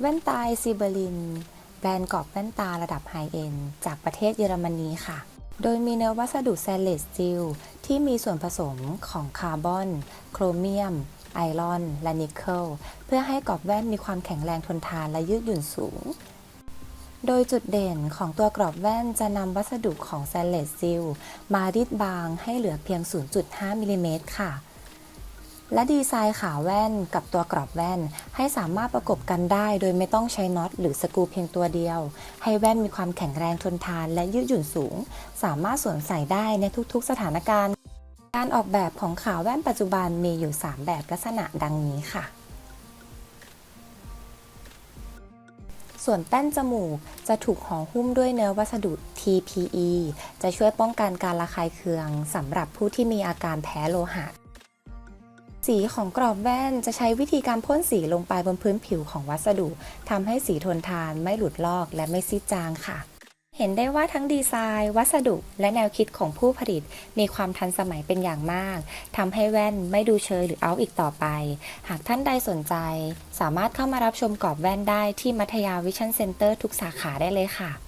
แว่นตาซีเบลิน แบรนด์กรอบแว่นตาระดับไฮเอ็นจากประเทศเยอรมนีค่ะ โดยมีเนื้อวัสดุแซนเลสสตีลที่มีส่วนผสมของคาร์บอน โครเมียม ไอรอน และนิกเกิล เพื่อให้กรอบแว่นมีความแข็งแรงทนทานและยืดหยุ่นสูง โดยจุดเด่นของตัวกรอบแว่นจะนำวัสดุของแซนเลสสตีลมารีดบางให้เหลือเพียง 0.5มิลลิเมตรค่ะ และดีไซน์ขาแว่นกับตัวกรอบแว่น ให้สามารถประกบกันได้ โดยไม่ต้องใช้น็อตหรือสกรูเพียงตัวเดียว ให้แว่นมีความแข็งแรงทนทานและยืดหยุ่นสูง สามารถสวมใส่ได้ในทุกๆ สถานการณ์ การออกแบบของขาแว่นปัจจุบันมีอยู่ 3 แบบลักษณะดังนี้ค่ะ ส่วนแป้นจมูกจะถูกห่อหุ้มด้วยเนื้อวัสดุ TPE จะช่วยป้องกันการระคายเคืองสำหรับผู้ที่มีอาการแพ้โลหะ สีของกรอบแว่นจะใช้วิธีการพ่นสีลงไปบนพื้นผิวของวัสดุทำให้สีทนทานไม่หลุดลอกและไม่ซีดจางค่ะ เห็นได้ว่าทั้งดีไซน์ วัสดุ และแนวคิดของผู้ผลิต มีความทันสมัยเป็นอย่างมากทำให้แว่นไม่ดูเชยหรือเอาอีกต่อไป หากท่านใดสนใจ สามารถเข้ามารับชมกรอบแว่นได้ที่มัธยาวิชั่นเซ็นเตอร์ทุกสาขาได้เลยค่ะ